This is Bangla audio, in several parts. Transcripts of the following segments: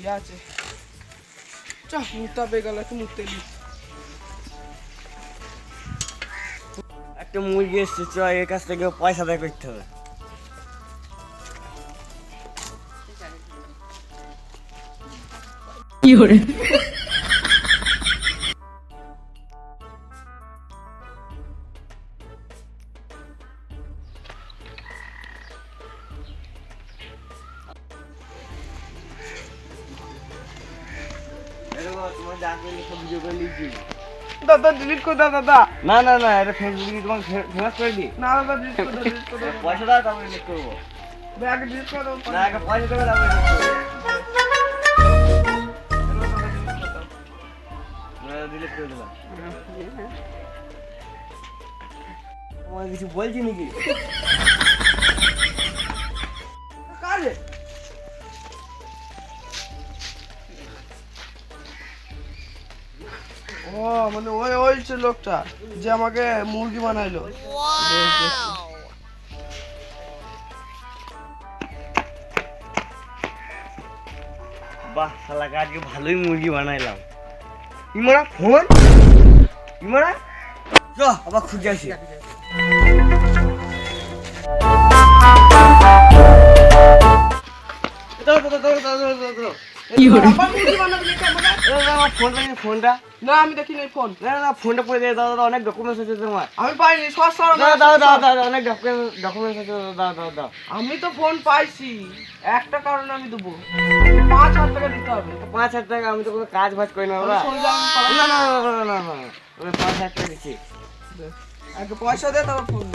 ইয়ে আছে। চ মুতা পেয়ে গেল একটু মুততে দি একটা মুরগি এসছে চ এর কাছ থেকে পয়সা দেয় করতে হবে। তোমার দাদা ডিলিট করে দাও দাদা। না না না এটা ফেসবুকে তোমাকে ফেমাস করে দিই। না দাদা ডিলিট করে দাও ডিলিট করে দাও। পয়সা দাও তারপরে লিখ করব। ব্যাগ ডিলিট করে দাও না একটা পয়সা দেবে তারপরে লিখ করব। ডিলিট করে দিলাম। তোমার কিছু বলছি নাকি? ও মানে ওই ওই লোকটা যে আমাকে মুরগি বানাইলো। বাহ শালাকে আজকে ভালোই মুরগি বানাইলাম। ইমরা ফোন? ইমরা? চ আবার খুঁজে আসি। দাও, দাও, দাও, দাও, দাও, ফোনটা নিয়ে ফোনটা না আমি দেখিনি ফোন না না ফোনটা পড়ে দিয়ে দাও দাও অনেক ডকুমেন্টস আছে তোমার আমি পাইনি সর সর দাও দাও দাও দাও দাও, অনেক ডকুমেন্টস আছে দাও দাও দাও আমি তো ফোন পাইছি একটা কারণে আমি দেবো পাঁচ হাজার টাকা দিতে হবে পাঁচ হাজার টাকা আমি তো কোনো কাজ বাজ করি না বাবা পাঁচ- না না না না না না পাঁচ হাজার টাকা দিচ্ছি আগে পয়সা দে তারপর ফোন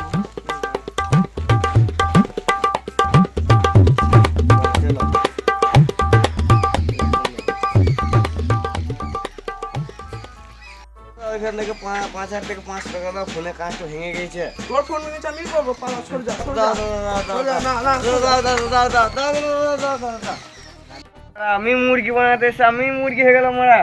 পাঁচ হাজার থেকে পাঁচ টাকা দাও ফোনে কাজটা ভেঙে গেছে তোর ফোন ভেঙেছে আমি করব আমি মুরগি বানাতে আমি মুরগি হয়ে গেলাম মারা